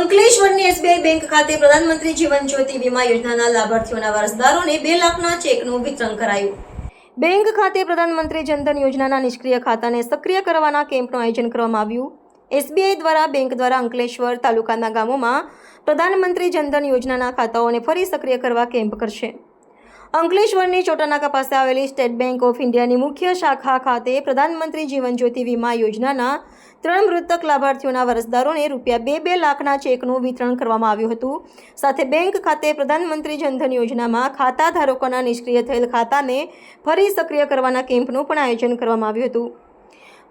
SBI bank ખાતે પ્રધાનમંત્રી જીવન જ્યોતિ વીમા યોજનાના લાભાર્થીઓના વારસદારોને બે લાખના ચેકનું વિતરણ કરાયું. બેંક ખાતે પ્રધાનમંત્રી જનધન યોજનાના નિષ્ક્રિય ખાતાને સક્રિય કરવાના કેમ્પનું આયોજન કરવામાં આવ્યું. એસબીઆઈ દ્વારા બેંક દ્વારા અંકલેશ્વર તાલુકાના ગામોમાં પ્રધાનમંત્રી જનધન યોજનાના ખાતાઓને ફરી સક્રિય કરવા કેમ્પ કરશે. અંકલેશ્વરની ચોટાનાકા પાસે આવેલી સ્ટેટ બેંક ઓફ ઇન્ડિયાની મુખ્ય શાખા ખાતે પ્રધાનમંત્રી જીવન જ્યોતિ વીમા યોજનાના ત્રણ મૃતક લાભાર્થીઓના વારસદારોને રૂપિયા બે બે લાખના ચેકનું વિતરણ કરવામાં આવ્યું હતું. સાથે બેંક ખાતે પ્રધાનમંત્રી જનધન યોજનામાં ખાતા ધારકોના નિષ્ક્રિય થયેલ ખાતાને ફરી સક્રિય કરવાના કેમ્પનું પણ આયોજન કરવામાં આવ્યું હતું.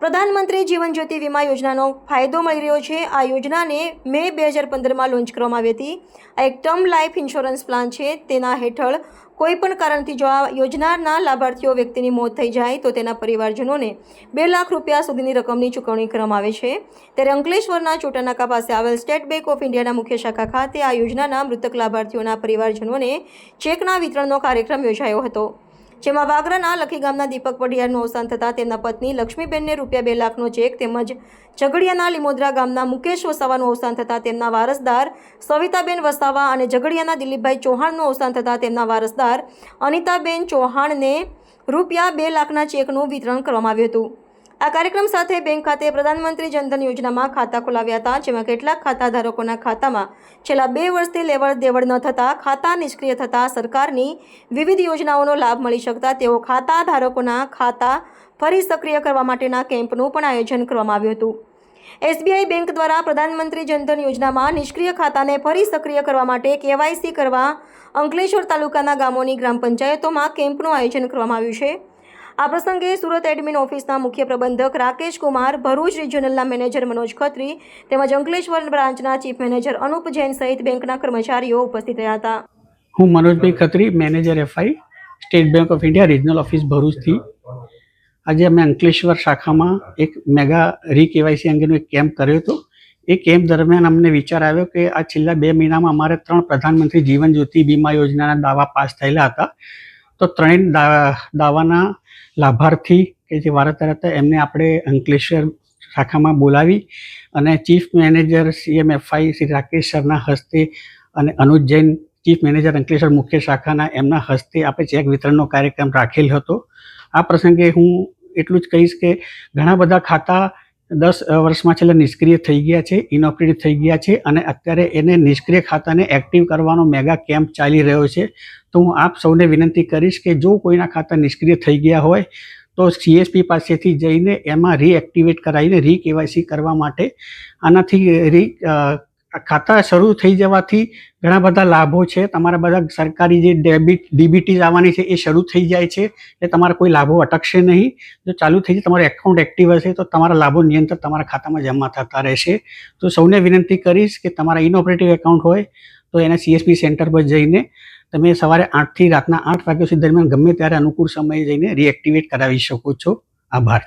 પ્રધાનમંત્રી જીવન જ્યોતિ વીમા યોજનાનો ફાયદો મળી રહ્યો છે. આ યોજનાને મે બે હજાર પંદરમાં લોન્ચ કરવામાં આવી હતી. આ એક ટર્મ લાઈફ ઇન્સ્યોરન્સ પ્લાન છે. તેના હેઠળ કોઈપણ કારણથી જો આ યોજનાના લાભાર્થીઓ વ્યક્તિની મોત થઈ જાય, તો તેના પરિવારજનોને બે લાખ રૂપિયા સુધીની રકમની ચૂકવણી કરવામાં આવે છે. ત્યારે અંકલેશ્વરના ચોટાનાકા પાસે આવેલ સ્ટેટ બેંક ઓફ ઇન્ડિયાના મુખ્ય શાખા ખાતે આ યોજનાના મૃતક લાભાર્થીઓના પરિવારજનોને ચેકના વિતરણનો કાર્યક્રમ યોજાયો હતો. જેમાં વાગરાના લખી ગામના દીપક પઢિયારનું અવસાન થતાં તેમના પત્ની લક્ષ્મીબેનને રૂપિયા બે લાખનો ચેક તેમજ ઝઘડિયાના લીમોદરા ગામના મુકેશ વસાવાનું અવસાન થતાં તેમના વારસદાર સવિતાબેન વસાવા અને ઝઘડિયાના દિલીપભાઈ ચૌહાણનું અવસાન થતાં તેમના વારસદાર અનિતાબેન ચૌહાણને રૂપિયા બે લાખના ચેકનું વિતરણ કરવામાં આવ્યું હતું. આ કાર્યક્રમ સાથે બેંક ખાતે પ્રધાનમંત્રી જનધન યોજનામાં ખાતા ખોલાવ્યા હતા, જેમાં કેટલાક ખાતા ધારકોના ખાતામાં છેલ્લા બે વર્ષથી લેવડ દેવડ ન થતાં, ખાતા નિષ્ક્રિય થતાં સરકારની વિવિધ યોજનાઓનો લાભ મળી શકતા તેઓ ખાતા ધારકોના ખાતા ફરી સક્રિય કરવા માટેના કેમ્પનું પણ આયોજન કરવામાં આવ્યું હતું. એસબીઆઈ બેંક દ્વારા પ્રધાનમંત્રી જનધન યોજનામાં નિષ્ક્રિય ખાતાને ફરી સક્રિય કરવા માટે કેવાયસી કરવા અંકલેશ્વર તાલુકાના ગામોની ગ્રામ પંચાયતોમાં કેમ્પનું આયોજન કરવામાં આવ્યું છે. આ પ્રસંગે સુરત એડમિન ઓફિસના મુખ્ય પ્રબંધક રાકેશ કુમાર, ભરૂચ રિજિયોનલના મેનેજર મનોજ ખત્રી તેમજ અંકલેશ્વર બ્રાન્ચના ચીફ મેનેજર અનુપ જૈન સહિત બેંકના કર્મચારીઓ ઉપસ્થિત રહ્યા હતા. હું મનોજભાઈ Khatri, manager FI, state bank of India, regional office ભરૂચથી. આજે અમે અંકલેશ્વર શાખામાં એક મેગા રી કેવાયસી અંગેનો એક કેમ્પ કર્યો હતો. એ કેમ્પ દરમિયાન અમને વિચાર આવ્યો કે આ છેલ્લા બે મહિનામાં અમારે ત્રણ પ્રધાનમંત્રી જીવન જ્યોતિ બીમા યોજનાના દાવા પાસ થયેલા હતા. તો ત્રણેય દાવાના લાભાર્થી કે જે વારસદાર હતા, એમને આપણે અંકલેશ્વર શાખામાં બોલાવી અને chief manager CMFI Shri Rakesh સરના હસ્તે અને અનુજ જૈન ચીફ મેનેજર અંકલેશ્વર મુખ્ય શાખાના એમના હસ્તે આપણે ચેક વિતરણનો કાર્યક્રમ રાખેલ હતો. આ પ્રસંગે હું એટલું જ કહીશ કે ઘણા બધા ખાતા દસ વર્ષમાં છેલ્લા નિષ્ક્રિય થઈ ગયા છે ઇનઓપરેટિવ થઈ ગયા છે અને અત્યારે એને નિષ્ક્રિય ખાતાને એક્ટિવ કરવાનો મેગા કેમ્પ ચાલી રહ્યો છે. તો હું આપ સૌને વિનંતી કરીશ કે જો કોઈના ખાતા નિષ્ક્રિય થઈ ગયા હોય, તો સીએસપી પાસેથી જઈને એમાં રીએક્ટિવેટ કરાવીને રી કેવાયસી કરવા માટે આનાથી રી ખાતા શરૂ થઈ જવાથી ઘણા બધા લાભો છે. તમારા બધા સરકારી જે ડેબિટ, ડીબીટીઝ આવવાની છે એ શરૂ થઈ જાય છે. એટલે તમારા કોઈ લાભો અટકશે નહીં. જો ચાલુ થઈ જાય, તમારું એકાઉન્ટ એક્ટિવ હશે, તો તમારા લાભો નિયંત્ર તમારા ખાતામાં જમા થતા રહેશે. તો સૌને વિનંતી કરીશ કે તમારા ઇનઓપરેટિવ એકાઉન્ટ હોય, તો એના સીએસપી સેન્ટર પર જઈને તમે સવારે આઠથી રાતના આઠ વાગ્યા સુધી દરમિયાન ગમે ત્યારે અનુકૂળ સમયે જઈને રીએક્ટિવેટ કરાવી શકો છો. આભાર.